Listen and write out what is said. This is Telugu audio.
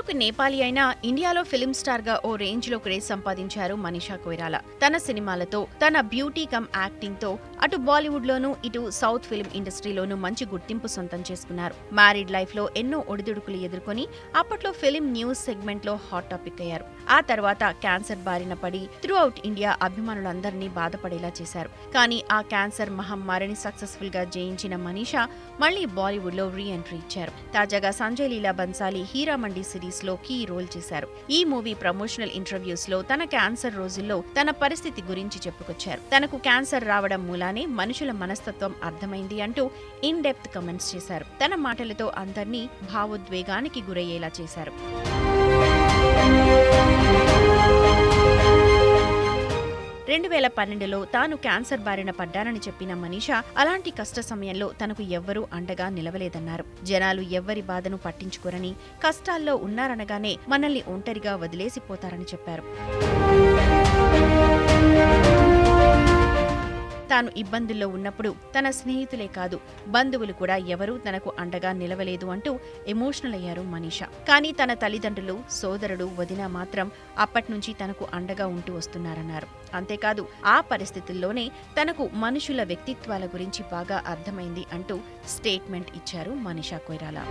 ఒక నేపాలీ అయినా ఇండియాలో ఫిలిం స్టార్గా ఓ రేంజ్లో క్రేజ్ సంపాదించారు మనీషా కొయిరాల. తన సినిమాలతో తన బ్యూటీ కమ్ యాక్టింగ్తో అటు బాలీవుడ్ లోనూ ఇటు సౌత్ ఫిలిం ఇండస్ట్రీలోనూ మంచి గుర్తింపు సొంతం చేసుకున్నారు. మ్యారీడ్ లైఫ్లో ఎన్నో ఒడిదుడుకులు ఎదుర్కొని అప్పట్లో ఫిలిం న్యూస్ సెగ్మెంట్లో హాట్ టాపిక్ అయ్యారు. ఆ తర్వాత క్యాన్సర్ బారిన పడి త్రూ అవుట్ ఇండియా అభిమానులందరినీ బాధపడేలా చేశారు. కానీ ఆ క్యాన్సర్ మహమ్మారిని సక్సెస్ఫుల్గా జయించిన మనీషా మళ్ళీ బాలీవుడ్లో రీ ఎంట్రీ ఇచ్చారు. తాజాగా సంజయ్ లీలా బన్సాలి హీరామండి సిరీస్ లో రోల్ చేశారు. ఈ మూవీ ప్రమోషనల్ ఇంటర్వ్యూస్లో తన క్యాన్సర్ రోజుల్లో తన పరిస్థితి గురించి చెప్పుకొచ్చారు. తనకు క్యాన్సర్ రావడం మూలానే మనుషుల మనస్తత్వం అర్థమైంది అంటూ ఇన్ డెప్త్ కమెంట్స్ చేశారు. తన మాటలతో అందర్నీ భావోద్వేగానికి గురయ్యేలా చేశారు. రెండు వేల పన్నెండులో తాను క్యాన్సర్ బారిన పడ్డానని చెప్పిన మనీషా అలాంటి కష్ట సమయంలో తనకు ఎవ్వరూ అండగా నిలవలేదన్నారు. జనాలు ఎవ్వరి బాధను పట్టించుకోరని కష్టాల్లో ఉన్నారనగానే మనల్ని ఒంటరిగా వదిలేసిపోతారని చెప్పారు. తాను ఇబ్బందుల్లో ఉన్నప్పుడు తన స్నేహితులే కాదు బంధువులు కూడా ఎవరూ తనకు అండగా నిలవలేదు అంటూ ఎమోషనల్ అయ్యారు మనీషా. కానీ తన తల్లిదండ్రులు సోదరుడు వదిన మాత్రం అప్పట్నుంచి తనకు అండగా ఉంటూ వస్తున్నారన్నారు. అంతేకాదు ఆ పరిస్థితుల్లోనే తనకు మనుషుల వ్యక్తిత్వాల గురించి బాగా అర్థమైంది అంటూ స్టేట్మెంట్ ఇచ్చారు మనీషా కొయిరాలా.